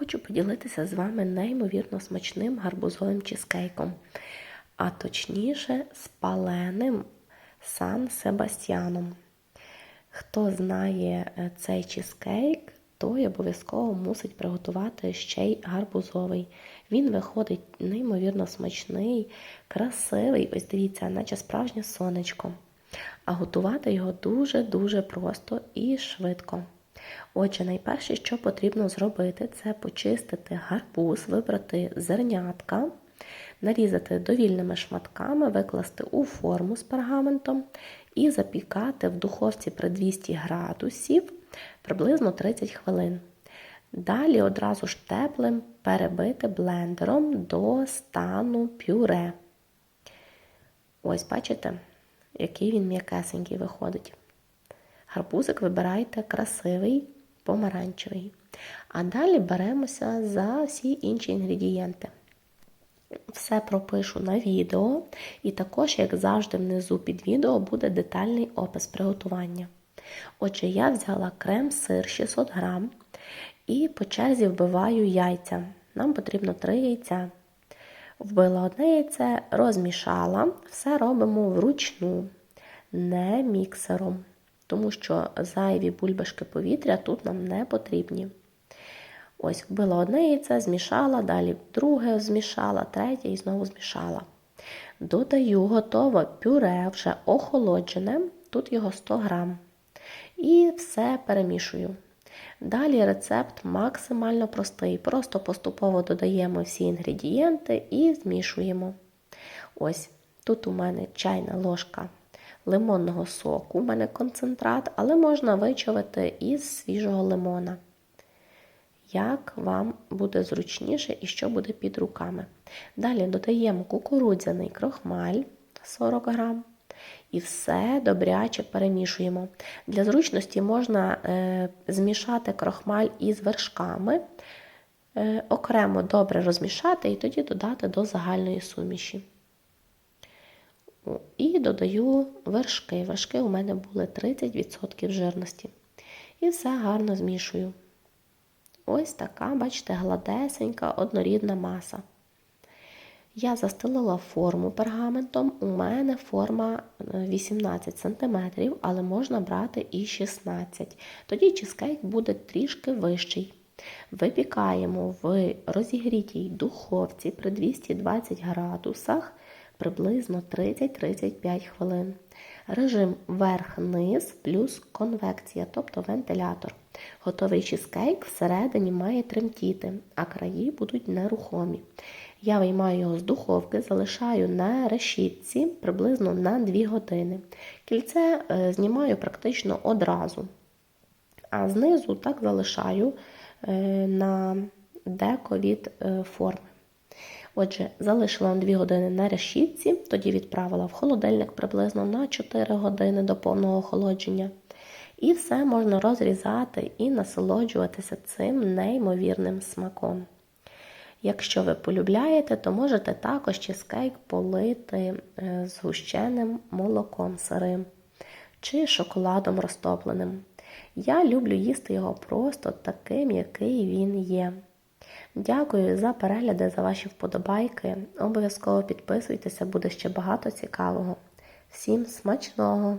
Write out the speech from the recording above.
Хочу поділитися з вами неймовірно смачним гарбузовим чизкейком, а точніше з паленим Сан Себастьяном. Хто знає е, цей чизкейк, той обов'язково мусить приготувати ще й гарбузовий. Він виходить неймовірно смачний, красивий, ось дивіться, наче справжнє сонечко. А готувати його дуже-дуже просто і швидко. Отже, найперше, що потрібно зробити, це почистити гарбуз, вибрати зернятка, нарізати довільними шматками, викласти у форму з пергаментом і запікати в духовці при 200 градусів приблизно 30 хвилин. Далі одразу ж теплим перебити блендером до стану пюре. Ось, бачите, який він м'якесенький виходить. Гарбузик вибирайте красивий, помаранчевий. А далі беремося за всі інші інгредієнти. Все пропишу на відео, і також, як завжди, внизу під відео буде детальний опис приготування. Отже, я взяла крем-сир 600 грам і по черзі вбиваю яйця. Нам потрібно 3 яйця. Вбила одне яйце, розмішала, все робимо вручну, не міксером тому що зайві бульбашки повітря тут нам не потрібні. Ось, вбила одне яйце, змішала, далі друге змішала, третє і знову змішала. Додаю готове пюре вже охолоджене, тут його 100 грам. І все перемішую. Далі рецепт максимально простий. Просто поступово додаємо всі інгредієнти і змішуємо. Ось, тут у мене чайна ложка лимонного соку, у мене концентрат, але можна вичавити із свіжого лимона. Як вам буде зручніше і що буде під руками. Далі додаємо кукурудзяний крохмаль 40 грам. І все добряче перемішуємо. Для зручності можна е, змішати крохмаль із вершками, е, окремо добре розмішати і тоді додати до загальної суміші. І додаю вершки. Вершки у мене були 30% жирності. І все гарно змішую. Це така, бачите, гладесенька, однорідна маса. Я застелила форму пергаментом. У мене форма 18 см, але можна брати і 16 Тоді чизкейк буде трішки вищий. Випікаємо в розігрітій духовці при 220 градусах приблизно 30-35 хвилин. Режим верх-низ плюс конвекція, тобто вентилятор. Готовий чизкейк всередині має тремтіти, а краї будуть нерухомі. Я виймаю його з духовки, залишаю на решітці приблизно на 2 години. Кільце е, знімаю практично одразу. А знизу так залишаю е, на деко від е, форми. Отже, залишила на 2 години на решітці, тоді відправила в холодильник приблизно на 4 години до повного охолодження. І все можна розрізати і насолоджуватися цим неймовірним смаком. Якщо ви полюбляєте, то можете також чизкейк полити е, згущеним молоком сирим чи шоколадом розтопленим. Я люблю їсти його просто таким, який він є. Дякую за перегляди, за ваші вподобайки. Обов'язково підписуйтеся, буде ще багато цікавого. Всім смачного!